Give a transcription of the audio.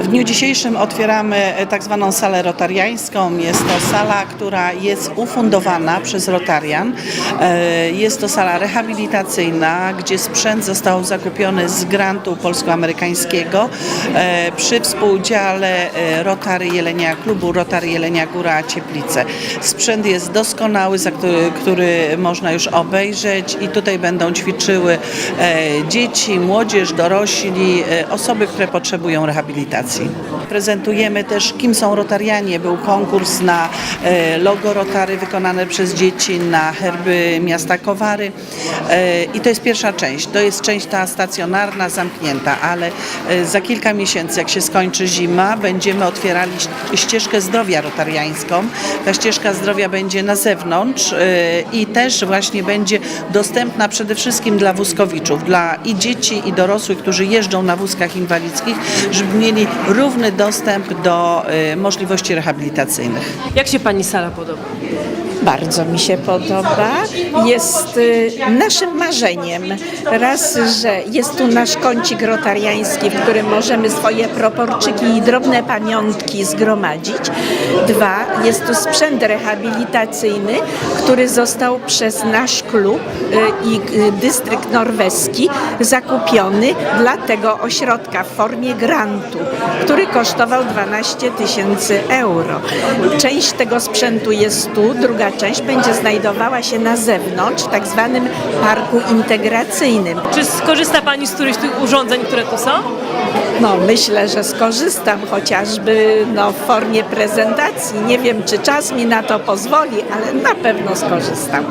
W dniu dzisiejszym otwieramy e, tak zwaną salę rotariańską. Jest to sala, która jest ufundowana przez Rotarian. E, Jest to sala rehabilitacyjna, gdzie sprzęt został zakupiony z grantu polsko-amerykańskiego e, przy współudziale e, Rotary Jelenia, klubu Rotary Jelenia Góra Cieplice. Sprzęt jest doskonały, za który, który można już obejrzeć i tutaj będą ćwiczyły dzieci, młodzież, dorośli, osoby, które potrzebują rehabilitacji. Prezentujemy też, kim są Rotarianie. Był konkurs na e, logo Rotary wykonane przez dzieci na herby miasta Kowary E, i to jest pierwsza część. To jest część ta stacjonarna, zamknięta, ale e, za kilka miesięcy, jak się skończy zima, będziemy otwierali ścieżkę zdrowia rotariańską. Ta ścieżka zdrowia będzie na zewnątrz i też właśnie będzie dostępna przede wszystkim dla wózkowiczów, dla i dzieci, i dorosłych, którzy jeżdżą na wózkach inwalidzkich, żeby mieli równy dostęp do e, możliwości rehabilitacyjnych. Jak się Pani sala podoba? Bardzo mi się podoba. Jest y, naszym marzeniem. Raz, że jest tu nasz kącik rotariański, w którym możemy swoje proporczyki i drobne pamiątki zgromadzić. Dwa, jest tu sprzęt rehabilitacyjny, który został przez nasz klub y, i y, dystrykt norweski zakupiony dla tego ośrodka w formie grantu, który kosztował 12 tysięcy euro. Część tego sprzętu jest tu, druga część będzie znajdowała się na zewnątrz, w tak zwanym parku integracyjnym. Czy skorzysta Pani z którychś tych urządzeń, które tu są? No, myślę, że skorzystam chociażby no, w formie prezentacji. Nie wiem, czy czas mi na to pozwoli, ale na pewno skorzystam.